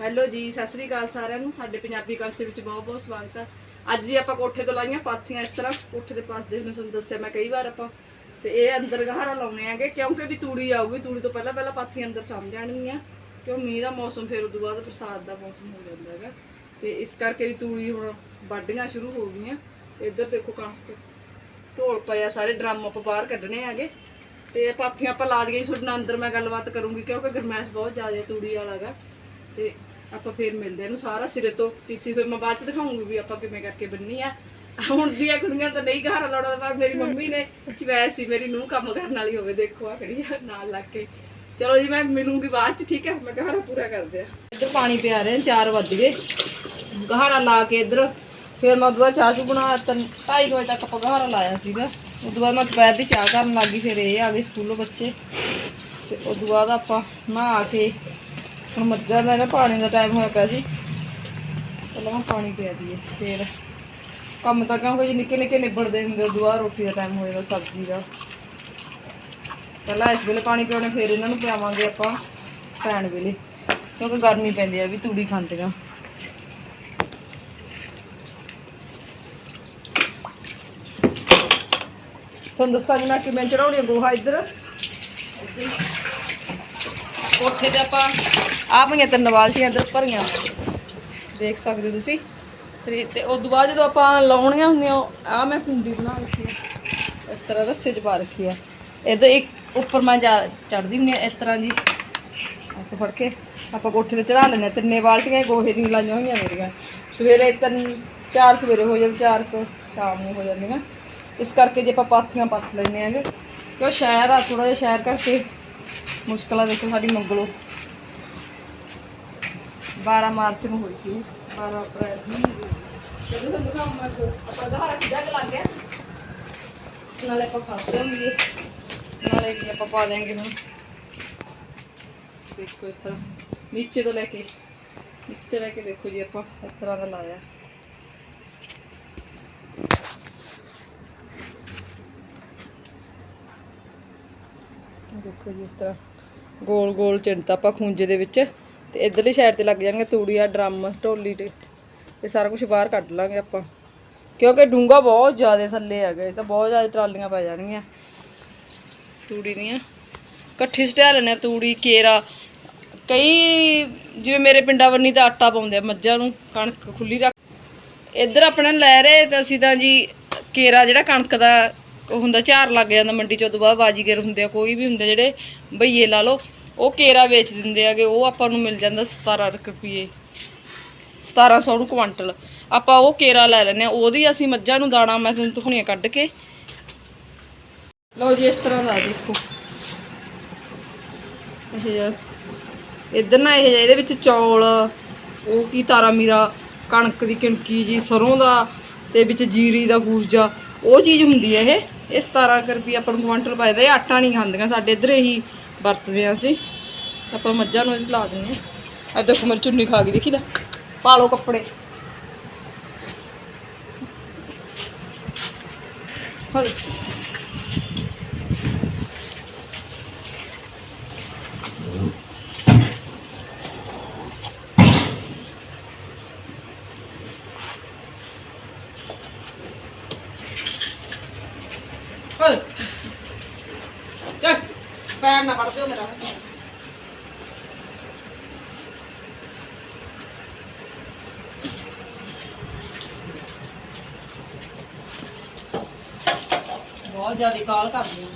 Hello ਜੀ, ਸਤਿ ਸ੍ਰੀ ਅਕਾਲ ਸਾਰਿਆਂ ਨੂੰ। ਸਾਡੇ ਪੰਜਾਬੀ ਕਲਚਰ ਵਿੱਚ ਬਹੁਤ ਬਹੁਤ ਸਵਾਗਤ ਹੈ ਅੱਜ ਜੀ ਆਪਾਂ ਕੋਠੇ ਤੋਂ ਲਾਈਆਂ ਪਾਥੀਆਂ ਇਸ ਤਰ੍ਹਾਂ। ਕੋਠੇ ਦੇ ਪਾਸ ਦੇ ਮੈਂ ਤੁਹਾਨੂੰ ਦੱਸਿਆ ਮੈਂ ਕਈ ਵਾਰ ਆਪਾਂ। ਤੇ ਇਹ ਅੰਦਰ ਗਹਾਰਾ ਲਾਉਣੇ ਆਗੇ, ਕਿਉਂਕਿ ਵੀ ਤੂੜੀ ਆਊਗੀ, ਤੂੜੀ ਤੋਂ ਪਹਿਲਾਂ ਪਹਿਲਾਂ ਪਾਥੀਆਂ ਅੰਦਰ ਸਮ ਜਾਣਗੀਆਂ। ਕਿਉਂ ਮੀਂਹ ਦਾ ਮੌਸਮ, ਫਿਰ ਉਦੋਂ ਬਾਅਦ ਬਰਸਾਤ ਦਾ ਮੌਸਮ ਹੋ ਜਾਂਦਾ ਹੈਗਾ। ਤੇ ਇਸ ਕਰਕੇ ਵੀ ਤੂੜੀ ਹੁਣ ਵੱਢੀਆਂ ਸ਼ੁਰੂ ਹੋ ਗਈਆਂ। ਤੇ ਇੱਧਰ ਦੇਖੋ ਕਣਕ। ਢੋਲ ਪਿਆ ਸਾਰੇ, ਡਰਮ ਆਪਾਂ ਬਾਹਰ ਕੱਢਣੇ ਆਗੇ। ਤੇ ਪਾਥੀਆਂ ਆਪਾਂ ਲਾ ਦਈਏ ਤੁਹਾਡੇ ਨਾਲ ਅੰਦਰ ਮੈਂ ਗੱਲਬਾਤ ਕਰੂੰਗੀ, ਕਿਉਂਕਿ ਗਰਮੈਸ਼ ਬਹੁਤ ਜ਼ਿਆਦਾ ਤੂੜੀ ਵਾਲਾ ਗਾ ਤੇ ਆਪਾਂ ਫੇਰ ਮਿਲਦੇ ਹਾਂ ਇਹਨੂੰ ਸਾਰਾ ਸਿਰੇ ਤੋਂ ਪੀਸੀ ਫਿਰ ਮੈਂ ਬਾਅਦ ਚ ਦਿਖਾਉਂਗੀ ਵੀ ਆਪਾਂ ਕਿਵੇਂ ਕਰਕੇ ਬੰਨੀ ਆ। ਹੁਣ ਦੀਆਂ ਕੁੜੀਆਂ ਤਾਂ ਨਹੀਂ ਘਰ ਲਾਉਣਾ ਪਰ ਮੇਰੀ ਮੰਮੀ ਨੇ ਚਵੈਸ ਸੀ ਮੇਰੀ ਨੂੰ ਕੰਮ ਕਰਨ ਵਾਲੀ ਹੋਵੇ। ਦੇਖੋ ਆ ਖੜੀ ਆ, ਨਾਲ ਲੱਗ ਕੇ। ਚਲੋ ਜੀ, ਮੈਂ ਮਿਲੂੰਗੀ ਬਾਅਦ ਚ, ਠੀਕ ਹੈ? ਮੈਂ ਘਰ ਪੂਰਾ ਕਰਦੇ ਆ। ਇੱਧਰ ਪਾਣੀ ਪਿਆ ਰਹੇ 4 ਵੱਜ ਗਏ। ਗਹਾਰਾ ਲਾ ਕੇ ਇੱਧਰ। ਫਿਰ ਮੈਂ ਉਦੋਂ ਬਾਅਦ ਚਾਹ ਚੂ ਬਣਾ ਤਿੰਨ ਢਾਈ ਵਜੇ ਤੱਕ ਆਪਾਂ ਗਹਾਰਾ ਲਾਇਆ ਸੀਗਾ। ਉਦੋਂ ਬਾਅਦ ਮੈਂ ਦੁਪਹਿਰ ਦੀ ਚਾਹ ਕਰਨ ਲੱਗੀ, ਫਿਰ ਇਹ ਆ ਗਏ ਸਕੂਲੋਂ ਬੱਚੇ। ਤੇ ਉਦੋਂ ਬਾਅਦ ਆਪਾਂ ਨਹਾ ਕੇ ਹੁਣ ਮੱਝਾਂ ਦਾ ਨਾ ਪਾਣੀ ਦਾ ਟਾਈਮ ਹੋਇਆ ਪਿਆ ਸੀ। ਪਹਿਲਾਂ ਮੈਂ ਪਾਣੀ ਪਿਆ ਦਈਏ ਫਿਰ ਕੰਮ ਤਾਂ ਕਿਉਂਕਿ ਜੇ ਨਿੱਕੇ ਨਿੱਕੇ ਨਿਬੜਦੇ ਹੁੰਦੇ ਉਦੋਂ ਰੋਟੀ ਦਾ ਟਾਈਮ ਹੋਏਗਾ, ਸਬਜ਼ੀ ਦਾ। ਪਹਿਲਾਂ ਇਸ ਵੇਲੇ ਪਾਣੀ ਪਿਆਉਣੇ, ਫਿਰ ਇਹਨਾਂ ਨੂੰ ਪਿਆਵਾਂਗੇ ਆਪਾਂ ਪੈਣ ਵੇਲੇ, ਕਿਉਂਕਿ ਗਰਮੀ ਪੈਂਦੀ ਆ, ਵੀ ਤੂੜੀ ਖਾਂਦੇ ਖਾਂਦੀਆਂ। ਤੁਹਾਨੂੰ ਦੱਸਾਂਗੀ ਮੈਂ ਕਿਵੇਂ ਚੜਾਉਣੀ ਗੋਹਾ ਇੱਧਰ। ਕੋਠੇ ਤੇ ਆਪਾਂ ਆ ਪਈਆਂ ਤਿੰਨ ਬਾਲਟੀਆਂ ਇੱਧਰ ਭਰੀਆਂ। ਦੇਖ ਸਕਦੇ ਹੋ ਤੁਸੀਂ। ਤੇ ਤੇ ਉਸ ਤੋਂ ਬਾਅਦ ਜਦੋਂ ਆਪਾਂ ਲਾਉਣੀਆਂ ਹੁੰਦੀਆਂ ਆ ਮੈਂ ਕੁੰਡੀ ਬਣਾ ਰੱਖੀ ਆ। ਇਸ ਤਰ੍ਹਾਂ ਰੱਸੇ 'ਚ ਪਾ ਰੱਖੀ ਆ। ਇਹਦੇ ਇੱਕ ਉੱਪਰ ਮੈਂ ਜਾ ਚੜਦੀ ਹੁੰਦੀ ਆ ਇਸ ਤਰ੍ਹਾਂ ਜੀ। ਇੱਥੇ ਫੜ ਕੇ ਆਪਾਂ ਕੋਠੇ ਤੇ ਚੜਾ ਲੈਂਦੇ ਹਾਂ ਤਿੰਨੇ ਬਾਲਟੀਆਂ ਗੋਹੇ ਦੀਆਂ ਲਾਈਆਂ ਹੋਈਆਂ ਮੇਰੀਆਂ। ਸਵੇਰੇ ਤਿੰਨ, ਚਾਰ ਸਵੇਰੇ ਹੋ ਜਾਂਦੇ, ਚਾਰ ਕੁ ਸ਼ਾਮ ਨੂੰ ਹੋ ਜਾਂਦੀਆਂ। ਇਸ ਕਰਕੇ ਜੇ ਆਪਾਂ ਪਾਥੀਆਂ ਪੱਥ ਲੈਂਦੇ ਆਂਗੇ ਕਿਉਂ ਸ਼ਹਿਰ ਆ ਥੋੜਾ ਜਿਹਾ ਸ਼ਹਿਰ ਕਰਕੇ ਮੁਸ਼ਕਲ ਦੇਖੋ ਸਾਡੀ ਮੰਗਲੋ। 12 ਮਾਰਚ ਨੂੰ ਹੋਈ ਸੀ 12 ਅਪ੍ਰੈਲ ਨੂੰ ਜਦੋਂ ਤੁਹਾਨੂੰ ਕੰਮ ਆਪਾਂ ਦਾ ਕਿੱਦਾਂ ਲੱਗ ਗਿਆ। ਨਾਲੇ ਆਪਾਂ ਖਾ ਲਾਂਗੇ ਨਾਲੇ ਜੀ ਆਪਾਂ ਪਾ ਦੇਾਂਗੇ ਹੁਣ ਦੇਖੋ ਇਸ ਤਰ੍ਹਾਂ। ਨੀਚੇ ਤੋਂ ਲੈ ਕੇ ਨੀਚੇ ਤੋਂ ਲੈ ਕੇ ਦੇਖੋ ਜੀ ਆਪਾਂ ਇਸ ਤਰ੍ਹਾਂ ਦਾ ਲਾਇਆ। ਦੇਖੋ ਜੀ ਇਸ ਤਰ੍ਹਾਂ। ਗੋਲ ਗੋਲ ਚਿੰਤਾ ਆਪਾਂ ਖੂੰਜੇ ਦੇ ਵਿੱਚ। ਤੇ ਇਧਰਲੀ ਸਾਈਡ ਤੇ ਲੱਗ ਜਾਣਗੇ ਤੂੜੀਆ, ਡਰਮ, ਢੋਲੀ ਤੇ। ਇਹ ਸਾਰਾ ਕੁਝ ਬਾਹਰ ਕੱਢ ਲਾਂਗੇ ਆਪਾਂ। ਕਿਉਂਕਿ ਡੂੰਗਾ ਬਹੁਤ ਜ਼ਿਆਦਾ ਥੱਲੇ ਹੈਗਾ, ਇਹ ਤਾਂ ਬਹੁਤ ਜ਼ਿਆਦਾ ਟਰਾਲੀਆਂ ਪੈ ਜਾਣਗੀਆਂ। ਤੂੜੀ ਦੀਆਂ। ਇਕੱਠੀ ਸਟਿਆ ਲੈਣੇ ਤੂੜੀ, ਕੇਰਾ। ਕਈ ਜਿਵੇਂ ਮੇਰੇ ਪਿੰਡਾਂ ਵੰਨੀ ਤਾਂ ਆਟਾ ਪਾਉਂਦੇ ਆ, ਮੱਝਾਂ ਨੂੰ ਕਣਕ ਖੁੱਲੀ ਰੱਖ। ਇੱਧਰ ਆਪਣੇ ਲੈ ਰਹੇ ਤਾਂ ਅਸੀਂ ਤਾਂ ਜੀ ਕੇਰਾ ਜਿਹੜਾ ਕਣਕ ਦਾ ਹੁੰਦਾ, ਝਾਰ ਲੱਗ ਜਾਂਦਾ ਮੰਡੀ ਚ, ਉਦੋਂ ਬਾਅਦ ਬਾਜੀਗਰ ਹੁੰਦੇ ਆ, ਕੋਈ ਵੀ ਹੁੰਦੇ ਜਿਹੜੇ ਬਈਏ ਲਾ ਲਓ। ਉਹ ਕੇਰਾ ਵੇਚ ਦਿੰਦੇ ਆਗੇ ਉਹ ਆਪਾਂ ਨੂੰ ਮਿਲ ਜਾਂਦਾ 17 ਰੁਪਏ 1700 ਨੂੰ ਕੁਆਂਟਲ। ਆਪਾਂ ਉਹ ਕੇਰਾ ਲੈ ਲੈਨੇ ਆ ਉਹਦੀ ਅਸੀਂ ਮੱਝਾਂ ਨੂੰ ਦਾਣਾ ਮੈਂ ਤੁਹਾਨੂੰ ਦਿਖਾਉਣੀਆਂ ਕੱਢ ਕੇ। ਲਓ ਜੀ, ਇਸ ਤਰ੍ਹਾਂ ਦਾ ਦੇਖੋ। ਇਹ ਜਿਹਾ, ਇੱਧਰ ਨਾ ਇਹ ਜਿਹਾ, ਇਹਦੇ ਵਿੱਚ ਚੌਲ, ਉਹ ਕੀ ਤਾਰਾ ਮੀਰਾ ਕਣਕ ਦੀ ਕਿਣਕੀ ਜੀ, ਸਰੋਂ ਦਾ ਤੇ ਵਿੱਚ ਜੀਰੀ ਦਾ ਬੂਜਾ ਉਹ ਚੀਜ਼ ਹੁੰਦੀ ਹੈ ਇਹ। ਇਹ 17 ਕੁ ਰੁਪਏ ਆਪਾਂ ਨੂੰ ਕੁਆਂਟਲ ਪਾਇਦਾ ਇਹ ਆਟਾ ਨਹੀਂ ਖਾਂਦੀਆਂ ਸਾਡੇ ਇੱਧਰ ਇਹੀ ਵਰਤਦੇ ਆ ਅਸੀਂ। ਆਪਾਂ ਮੱਝਾਂ ਨੂੰ ਇਹਦੀ ਲਾ ਦਿੰਦੇ ਆ ਇਹ ਦੇਖੋ ਮੇਰੀ ਚੁੰਨੀ ਖਾ ਗਈ, ਦੇਖੀ ਲੈ। ਪਾ ਲਓ ਕੱਪੜੇ। ਹਾਂ ਚੱਲ ਪੈਰ ਨਾ ਵੜ ਦਿਓ ਮੇਰਾ ਬਹੁਤ ਜ਼ਿਆਦਾ ਕਾਲ ਕਰਦੀ ਹਾਂ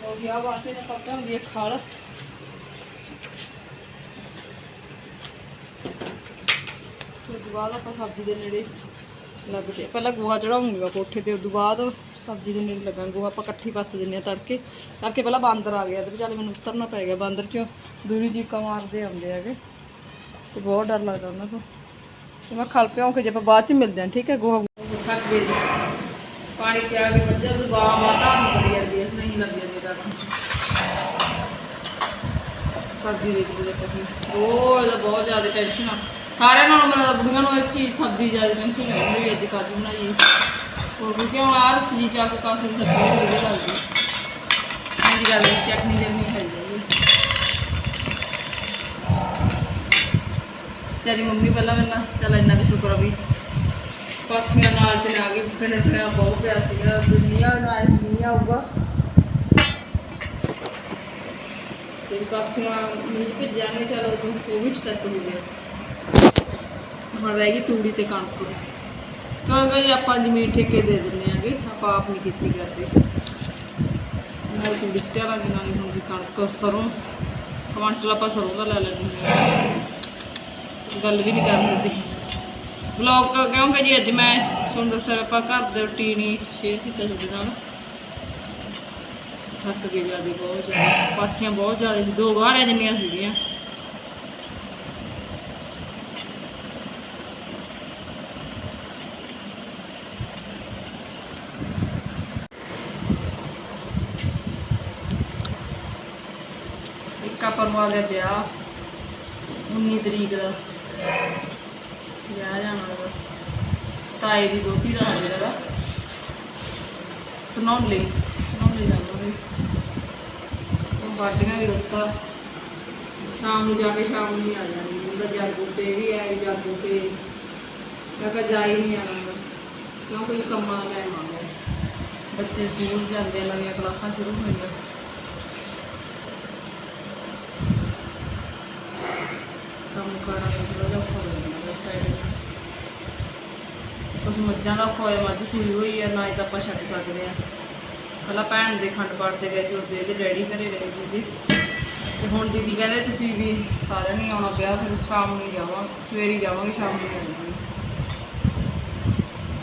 ਲੋ ਗਿਆ ਵਾਸਤੇ ਨੇ ਪੱਕਾ ਹੁੰਦੀ ਹੈ ਖਾਲ ਤੇ ਉਸ ਤੋਂ ਬਾਅਦ ਆਪਾਂ ਸਬਜ਼ੀ ਦੇ ਪਹਿਲਾਂ ਗੋਹਾ ਚੜਾਉਂਗੀ ਮੈਂ ਕੋਠੇ ਤੇ ਉਸ ਬਾਅਦ ਸਬਜ਼ੀ ਦੇ ਨੇੜੇ ਲੱਗਾਂ ਗੋਹਾ ਆਪਾਂ ਇਕੱਠੀ ਪੱਤ ਦਿੰਨੇ ਆ ਤੜਕੇ। ਤੜਕੇ ਪਹਿਲਾਂ ਬਾਂਦਰ ਆ ਗਿਆ ਤੇ ਚੱਲ ਮੈਨੂੰ ਉਤਰਨਾ ਪੈ ਗਿਆ ਬਾਂਦਰ ਚੋਂ। ਦੂਰੀ ਚੀਕਾਂ ਮਾਰਦੇ ਆਉਂਦੇ ਹੈਗੇ। ਤੇ ਬਹੁਤ ਡਰ ਲੱਗਦਾ ਉਹਨਾਂ ਤੋਂ। ਤੇ ਮੈਂ ਖਲ ਪਿਆਉਂ ਕੇ ਜੇ ਆਪਾਂ ਬਾਅਦ ਚ ਮਿਲਦੇ ਹਾਂ, ਠੀਕ ਹੈ? ਗੋਹਾ ਥੱਕ ਗਏ ਪਾਣੀ ਪਿਆ ਕੇ ਮੱਝਾਂ ਤੋਂ ਬਾਹਾਂ ਮਾਤਾ ਨੂੰ ਜਾਂਦੀ ਐ ਸਹੀ ਲੱਗ ਜਾਂਦੀ ਕਰਨ ਸਬਜ਼ੀ ਦੇਖ ਦੇਖੋ ਕੀ। ਬਹੁਤ ਜ਼ਿਆਦਾ ਟੈਨਸ਼ਨ ਆ। ਸਾਰਿਆਂ ਨਾਲੋਂ ਮੈਨੂੰ ਤਾਂ ਬੁੜੀਆਂ ਨੂੰ ਇੱਕ ਚੀਜ਼ ਸਬਜ਼ੀ ਜ਼ਿਆਦਾ ਟੈਨਸ਼ਨ ਲੈਂਦੀ ਵੀ ਅੱਜ ਕਾਜੂ ਬਣਾਈਏ ਹੋਰ ਵੀ ਕਿਉਂ ਆਹ ਰੁੱਤ ਜੀ ਚੱਕ ਕਾਸੇ ਸਬਜ਼ੀ ਵਧੀਆ ਲੱਗਦੀ ਜੀ ਗੱਲ ਚਟਨੀ ਜਰਨੀ ਖਾਈ ਜਾਂਦੀ ਤੇਰੀ ਮੰਮੀ ਪਹਿਲਾਂ ਮੈਨਾਂ ਚੱਲ ਇੰਨਾ ਵੀ ਸ਼ੁਕਰ ਆ ਵੀ ਪਾਥੀਆਂ ਨਾਲ ਚਲਾ ਕੇ ਫਿਰ ਫਿਰ ਬਹੁਤ ਪਿਆ ਸੀਗਾ, ਦੁਨੀਆ ਦਾ ਇਸ ਦੁਨੀਆ ਆਊਗਾ। ਤੇ ਪਾਥੀਆਂ ਮੀਂਹ ਭਿੱਜਾਂਗੇ ਚਲੋ ਤੋਂ ਕੋਵਿਡ ਸੈੱਟ ਹੋ ਗਿਆ। ਹੁਣ ਰਹਿ ਗਈ ਤੂੜੀ ਤੇ ਕਣਕ। ਕਿਉਂਕਿ ਜੀ ਆਪਾਂ ਜ਼ਮੀਨ ਠੇਕੇ ਦੇ ਦਿੰਦੇ ਆਂਗੇ, ਆਪਾਂ ਆਪ ਨਹੀਂ ਖੇਤੀ ਕਰਦੇ। ਨਾਲ ਤੂੜੀ ਸਟਿਆ ਲਾਂਗੇ ਨਾਲ ਹੁਣ ਜੀ ਕਣਕ ਸਰੋਂ ਕੁਆਂਟਲ ਆਪਾਂ ਸਰੋਂ ਦਾ ਲੈ ਲੈਣੀ ਗੱਲ ਵੀ ਨਹੀਂ ਕਰਨ ਦਿੰਦੀ। ਵਲੌਗ ਕਿਉਂਕਿ ਜੀ ਅੱਜ ਮੈਂ ਤੁਹਾਨੂੰ ਦੱਸਿਆ ਆਪਾਂ ਘਰ ਦੇ ਰੁਟੀਨ ਹੀ ਸ਼ੇਅਰ ਕੀਤਾ ਤੁਹਾਡੇ ਨਾਲ। ਥੱਕ ਗਏ ਜਿਆਦੇ, ਬਹੁਤ ਜ਼ਿਆਦਾ। ਪਾਥੀਆਂ ਬਹੁਤ ਜ਼ਿਆਦਾ ਸੀ, ਦੋ ਗਾਰਿਆਂ ਜਿੰਨੀਆਂ ਸੀਗੀਆਂ। ਗਿਆ ਵਿਆਹ 19 ਤਰੀਕ ਦਾ। ਵਿਆਹ ਜਾਣਾ ਉਹਦਾ। ਤਾਏ ਦੀ ਦੋਤੀ ਦਾ ਹੈ ਜਿਹੜਾ ਤਨੌਲੇ ਤਨੌਲੇ ਜਾਵਾਂਗੇ ਉਹ ਬਾਡੀਆਂ ਦੀ ਰੁੱਤਾ ਸ਼ਾਮ ਨੂੰ ਜਾ ਕੇ ਸ਼ਾਮ ਨੂੰ ਹੀ ਆ ਜਾਣੀ। ਉਹਦਾ ਜਾਗੋ ਤੇ ਵੀ ਹੈ ਜਾਗੋ ਤੇ। ਕਾਕਾ ਜਾ ਹੀ ਨਹੀਂ ਆਣਾ ਕਿਉਂਕਿ ਕੰਮਾਂ ਦਾ ਟਾਈਮ ਆ ਬੱਚੇ ਸਕੂਲ ਜਾਂਦੇ ਨਵੀਆਂ ਕਲਾਸਾਂ ਸ਼ੁਰੂ ਹੋਈਆਂ। ਕੰਮ ਕਰਾਂ ਥੋੜਾ ਜਿਹਾ ਔਖਾ ਸਾਈਡ ਕੁਛ ਮੱਝਾਂ ਦਾ ਔਖਾ ਮੱਝ ਸੂਈ ਹੋਈ ਹੈ ਨਾ ਹੀ ਤਾਂ ਆਪਾਂ ਛੱਡ ਸਕਦੇ ਆ। ਪਹਿਲਾਂ ਭੈਣ ਦੇ ਖੰਡ ਪਾਠ ਤੇ ਗਏ ਸੀ, ਉਹਦੇ ਇਹਦੇ ਡੈਡੀ ਘਰੇ ਰਹੇ ਸੀ ਜੀ ਤੇ ਹੁਣ ਦੀਦੀ ਕਹਿੰਦੇ ਤੁਸੀਂ ਵੀ ਸਾਰਿਆਂ ਨੇ ਆਉਣਾ ਪਿਆ, ਫਿਰ ਸ਼ਾਮ ਨੂੰ ਹੀ ਜਾਵਾਂ, ਸਵੇਰੇ ਜਾਵਾਂਗੇ, ਸ਼ਾਮ ਨੂੰ ਆ ਜਾਵਾਂਗੇ।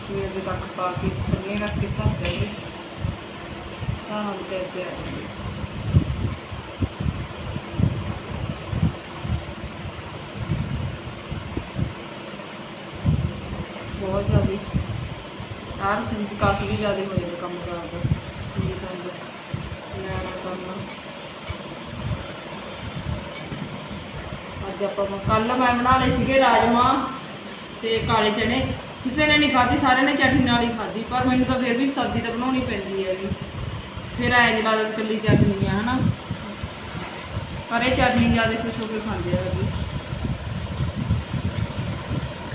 ਸਵੇਰ ਦੇ ਤੱਕ ਪਾ ਕੇ ਸੰਗੇ ਰੱਖ ਕੇ ਘਰ ਜਾਈਏ ਤਾਂ ਹਮ ਤੇ ਤੇ ਆ ਜਾਈਏ ਬਹੁਤ ਜ਼ਿਆਦਾ ਹਰ ਤੇ ਕਾਸ ਵੀ ਜ਼ਿਆਦਾ ਹੋਏ ਨੇ ਕੰਮ ਕਰਦਾ ਕੀ ਕਰਦਾ ਲੈਣਾ ਕਰਨਾ ਅੱਜ ਆਪਾਂ ਕੱਲ ਮੈਂ ਬਣਾ ਲਏ ਸੀਗੇ ਰਾਜਮਾ ਤੇ ਕਾਲੇ ਚਨੇ। ਕਿਸੇ ਨੇ ਨਹੀਂ ਖਾਧੀ, ਸਾਰਿਆਂ ਨੇ ਚਟਨੀ ਨਾਲ ਹੀ ਖਾਧੀ, ਪਰ ਮੈਨੂੰ ਤਾਂ ਫਿਰ ਵੀ ਸਬਜ਼ੀ ਤਾਂ ਬਣਾਉਣੀ ਪੈਂਦੀ ਹੈ ਜੀ। ਫਿਰ ਐਂ ਜਿਹਾ ਲੱਗਦਾ ਵੀ ਇਕੱਲੀ ਚਟਨੀ ਆ, ਹਨਾ। ਪਰ ਇਹ ਚਟਨੀ ਜ਼ਿਆਦਾ ਖੁਸ਼ ਹੋ ਕੇ ਖਾਂਦੇ ਆ ਜੀ।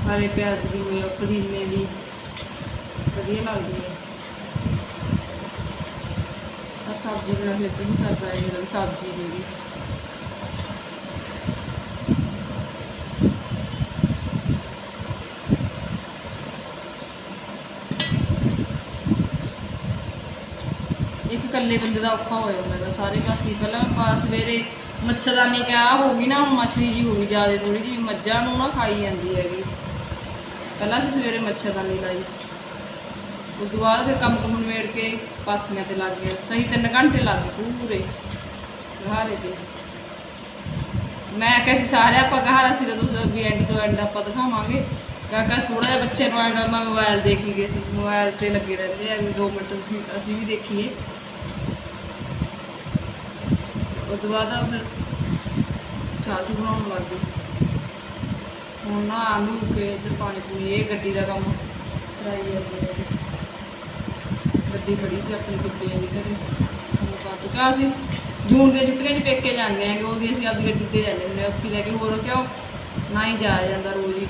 ਹਰੇ ਪਿਆਜ਼ ਦੀ, ਪੁਦੀਨੇ ਦੀ ਵਧੀਆ ਲੱਗਦੀ ਹੈ। ਪਰ ਸਬਜ਼ੀ ਬਣਾ ਫਿਰ ਵੀ ਸਰਦਾ ਹੈ ਜਿਹੜਾ ਸਬਜ਼ੀ ਜਿਹੜੀ ਇੱਕ ਇਕੱਲੇ ਬੰਦੇ ਦਾ ਔਖਾ ਹੋ ਜਾਂਦਾ ਹੈਗਾ, ਸਾਰੇ ਪਾਸੇ। ਪਹਿਲਾਂ ਆਪਾਂ ਸਵੇਰੇ ਮੱਛਰਦਾਨੀ ਕਿਆ ਹੋ ਗਈ ਨਾ ਮੱਛਰੀ ਜੀ ਹੋ ਗਈ, ਜ਼ਿਆਦਾ ਥੋੜੀ ਜੀ ਮੱਝਾਂ ਨੂੰ ਨਾ ਖਾਈ ਜਾਂਦੀ ਹੈਗੀ। ਪਹਿਲਾਂ ਅਸੀਂ ਸਵੇਰੇ ਮੱਛਰਦਾਨੀ ਲਾਈ। ਉਸ ਤੋਂ ਬਾਅਦ ਫਿਰ ਕੰਮ ਕੁਮ ਨਿਬੇੜ ਕੇ ਪਾਥੀਆਂ ਤੇ ਲੱਗ ਗਏ। ਸਹੀ ਤਿੰਨ ਘੰਟੇ ਲੱਗ ਗਏ ਪੂਰੇ। ਗਹਾਰੇ ਤੇ। ਮੈਂ ਕਿਹਾ ਸੀ ਸਾਰੇ ਆਪਾਂ ਗਹਾਰਾ ਸੀ ਜਦੋਂ ਵੀ ਐਂਡ ਤੋਂ ਐਂਡ ਆਪਾਂ ਦਿਖਾਵਾਂਗੇ। ਕਾਕਾ ਥੋੜਾ ਜਿਹਾ ਬੱਚੇ ਨੂੰ ਆਏਗਾ ਮੈਂ ਮੋਬਾਈਲ ਦੇਖ ਲਈਏ ਸੀ ਮੋਬਾਈਲ ਤੇ ਲੱਗੇ ਰਹਿੰਦੇ ਆ, ਵੀ 2 ਮਿੰਟ ਅਸੀਂ ਅਸੀਂ ਵੀ ਦੇਖੀਏ। ਉਸ ਤੋਂ ਬਾਅਦ ਫਿਰ ਚਾਹ ਚੂਹ ਬਣਾਉਣ ਲੱਗ ਗਏ। ਹੁਣ ਨਾ ਆਲੂ ਕੇ ਇੱਧਰ ਪਾਣੀ ਪੂਣੀ, ਇਹ ਗੱਡੀ ਦਾ ਕੰਮ ਕਰਾਈ ਜਾਂਦੇ ਆ। ਗੱਡੀ ਖੜੀ ਸੀ ਆਪਣੀ ਕੁੱਤੇ ਦੀ ਘਰੇ। ਹੁਣ ਬਾਅਦ ਕਿਹਾ, ਅਸੀਂ ਜੂਨ ਦੇ ਛੁੱਟੀਆਂ 'ਚ ਪੇਕੇ ਜਾਂਦੇ ਆਂਗੇ ਉਹਦੀ ਅਸੀਂ ਆਪਣੀ ਗੱਡੀ ਤੇ ਜਾਂਦੇ ਹੁੰਦੇ ਹਾਂ। ਉੱਥੇ ਲੈ ਕੇ ਹੋਰ ਕਿਉਂ? ਨਾ ਹੀ ਜਾਇਆ ਜਾਂਦਾ ਰੋਜ਼ ਹੀ।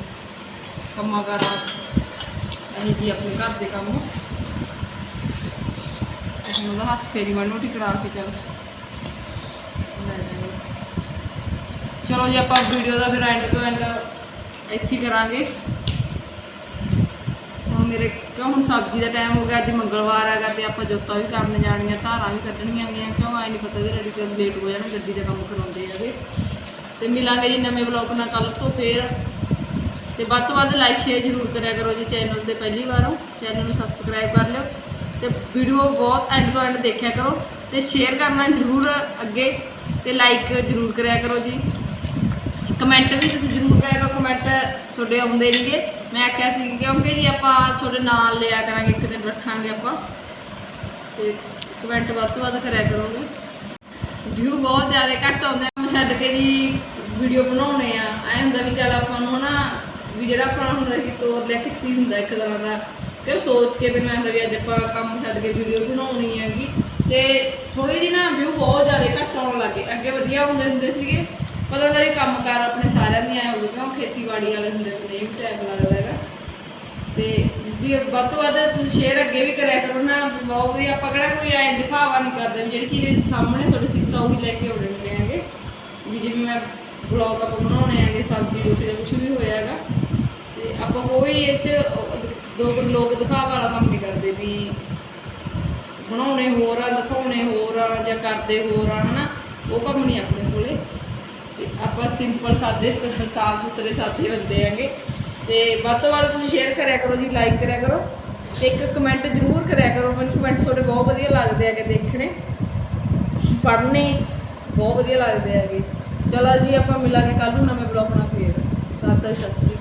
ਕੰਮਾਂ ਕਾਰਾਂ ਅਸੀਂ ਜੀ ਆਪਣੇ ਘਰ ਦੇ ਕੰਮ। ਤੇ ਉਹਦਾ ਹੱਥ ਫੇਰੀ ਮਾੜੀ ਮੋਟੀ ਕਰਾ ਕੇ ਚੱਲ। ਲੈ ਜਾਵਾਂਗੇ ਚਲੋ ਜੀ, ਆਪਾਂ ਵੀਡੀਓ ਦਾ ਫਿਰ ਐਂਡ ਤੋਂ ਐਂਡ ਇੱਥੇ ਹੀ ਕਰਾਂਗੇ। ਹੁਣ ਮੇਰੇ ਕਿਉਂ ਹੁਣ ਸਬਜ਼ੀ ਦਾ ਟਾਈਮ ਹੋ ਗਿਆ, ਅੱਜ ਮੰਗਲਵਾਰ ਹੈਗਾ ਤੇ ਆਪਾਂ ਜੋਤਾਂ ਵੀ ਕਰਨ ਜਾਣੀਆਂ, ਧਾਰਾਂ ਵੀ ਕੱਢਣੀਆਂ ਗਈਆਂ ਕਿਉਂ? ਆਈ ਨਹੀਂ ਪਤਾ ਵੀ ਰੈਡੀ ਕਰ ਲੇਟ ਹੋ ਜਾਣਾ ਗੱਡੀ ਦਾ ਕੰਮ ਕਰਾਉਂਦੇ ਹੈਗੇ। ਤੇ ਮਿਲਾਂਗੇ ਜੀ ਨਵੇਂ ਬਲੌਗ ਨਾਲ ਕੱਲ ਤੋਂ ਫੇਰ। ਤੇ ਵੱਧ ਤੋਂ ਵੱਧ ਲਾਈਕ ਸ਼ੇਅਰ ਜ਼ਰੂਰ ਕਰਿਆ ਕਰੋ ਜੀ ਚੈਨਲ ਤੇ ਪਹਿਲੀ ਵਾਰ ਹੋ। ਚੈਨਲ ਨੂੰ ਸਬਸਕ੍ਰਾਈਬ ਕਰ ਲਿਓ। ਤੇ ਵੀਡੀਓ ਬਹੁਤ ਐਂਡ ਤੋਂ ਐਂਡ ਦੇਖਿਆ ਕਰੋ। ਤੇ ਸ਼ੇਅਰ ਕਰਨਾ ਜ਼ਰੂਰ ਅੱਗੇ। ਤੇ ਲਾਈਕ ਜ਼ਰੂਰ ਕਰਿਆ ਕਰੋ ਜੀ। ਕਮੈਂਟ ਵੀ ਤੁਸੀਂ ਜ਼ਰੂਰ ਕਰਿਆ ਕਰੋ। ਕਮੈਂਟ ਤੁਹਾਡੇ ਆਉਂਦੇ ਨਹੀਂਗੇ ਮੈਂ ਆਖਿਆ ਸੀ ਕਿਉਂਕਿ ਜੀ ਆਪਾਂ ਤੁਹਾਡੇ ਨਾਲ ਲਿਆ ਕਰਾਂਗੇ, ਇੱਕ ਦਿਨ ਰੱਖਾਂਗੇ ਆਪਾਂ। ਤੇ ਕਮੈਂਟ ਵੱਧ ਤੋਂ ਵੱਧ ਕਰਿਆ ਕਰੋਗੇ। ਵਿਊ ਬਹੁਤ ਜ਼ਿਆਦਾ ਘੱਟ ਆਉਂਦੇ ਆ ਛੱਡ ਕੇ ਜੀ ਵੀਡੀਓ ਬਣਾਉਣੇ ਆ। ਐ ਹੁੰਦਾ ਵੀ ਚੱਲ ਆਪਾਂ ਨੂੰ ਨਾ ਵੀ ਜਿਹੜਾ ਆਪਾਂ ਹੁਣ ਰਹੀ ਤੋਰ ਲਿਆ, ਕਿੱਤੀ ਹੁੰਦਾ ਇੱਕ ਤਰ੍ਹਾਂ ਦਾ। ਕਿ ਸੋਚ ਕੇ ਫਿਰ ਮੈਂ ਹੁੰਦਾ ਵੀ ਅੱਜ ਆਪਾਂ ਕੰਮ ਛੱਡ ਕੇ ਵੀਡੀਓ ਬਣਾਉਣੀ ਹੈਗੀ। ਤੇ ਥੋੜੀ ਜਿਹੀ ਨਾ ਵਿਊ ਬਹੁਤ ਜ਼ਿਆਦਾ ਘੱਟ ਆਉਣ ਲੱਗੇ ਅੱਗੇ ਵਧੀਆ ਹੁੰਦੇ ਹੁੰਦੇ ਸੀਗੇ। ਪਤਾ ਲੱਗਾ ਵੀ ਕੰਮਕਾਰ ਆਪਣੇ ਸਾਰਿਆਂ ਦੀ ਆਏ ਹੋਵੇ ਖੇਤੀਬਾੜੀ ਵਾਲੇ ਹੁੰਦੇ ਨੇ, ਵੀ ਟਾਈਮ ਲੱਗਦਾ ਹੈਗਾ। ਤੇ ਵੀ ਵੱਧ ਤੋਂ ਵੱਧ ਤੁਸੀਂ ਸ਼ੇਅਰ ਅੱਗੇ ਵੀ ਕਰਿਆ ਕਰੋ ਨਾ ਬਹੁਤ ਵੀ ਆਪਾਂ ਕਿਹੜਾ ਕੋਈ ਐਂ ਦਿਖਾਵਾ ਨਹੀਂ ਕਰਦੇ ਵੀ ਜਿਹੜੀ ਚੀਜ਼ ਸਾਹਮਣੇ ਤੁਹਾਡੇ ਸੀਸਾ ਉਹੀ ਲੈ ਕੇ ਆਉਣੇ ਹੁੰਦੇ ਹੈਗੇ। ਵੀ ਜਿਵੇਂ ਮੈਂ ਬਲੌਗ ਆਪਾਂ ਬਣਾਉਣੇ ਹੈਗੇ, ਸਬਜ਼ੀ, ਰੋਟੀ ਦਾ ਕੁਝ ਵੀ ਹੋਇਆ ਹੈਗਾ। ਤੇ ਆਪਾਂ ਕੋਈ ਇਹ ਚ ਦੋ ਲੋਕ ਦਿਖਾਵਾ ਵਾਲਾ ਕੰਮ ਨਹੀਂ ਕਰਦੇ ਵੀ ਬਣਾਉਣੇ ਹੋਰ ਆ, ਦਿਖਾਉਣੇ ਹੋਰ ਆ ਜਾਂ ਕਰਦੇ ਹੋਰ ਆ, ਹਨਾ? ਉਹ ਕੰਮ ਨਹੀਂ ਆਪਣੇ ਕੋਲੇ। ਤੇ ਆਪਾਂ ਸਿੰਪਲ ਸਾਦੇ ਸ- ਸਾਫ਼ ਸੁਥਰੇ ਸਾਦੇ ਬੰਦੇ ਹੈਗੇ। ਤੇ ਵੱਧ ਤੋਂ ਵੱਧ ਤੁਸੀਂ ਸ਼ੇਅਰ ਕਰਿਆ ਕਰੋ ਜੀ ਲਾਈਕ ਕਰਿਆ ਕਰੋ। ਤੇ ਇੱਕ ਕਮੈਂਟ ਜ਼ਰੂਰ ਕਰਿਆ ਕਰੋ। ਮੈਨੂੰ ਕਮੈਂਟ ਤੁਹਾਡੇ ਬਹੁਤ ਵਧੀਆ ਲੱਗਦੇ ਹੈਗੇ ਦੇਖਣੇ। ਪੜ੍ਹਨੇ ਬਹੁਤ ਵਧੀਆ ਲੱਗਦੇ ਹੈਗੇ। ਚਲੋ ਜੀ, ਆਪਾਂ ਮਿਲਾਂਗੇ ਕੱਲ ਨੂੰ ਨਵੇਂ ਬਲੌਗ ਨਾਲ ਫੇਰ। ਤਦ ਤੱਕ ਸਤਿ ਸ਼੍ਰੀ ਅਕਾਲ।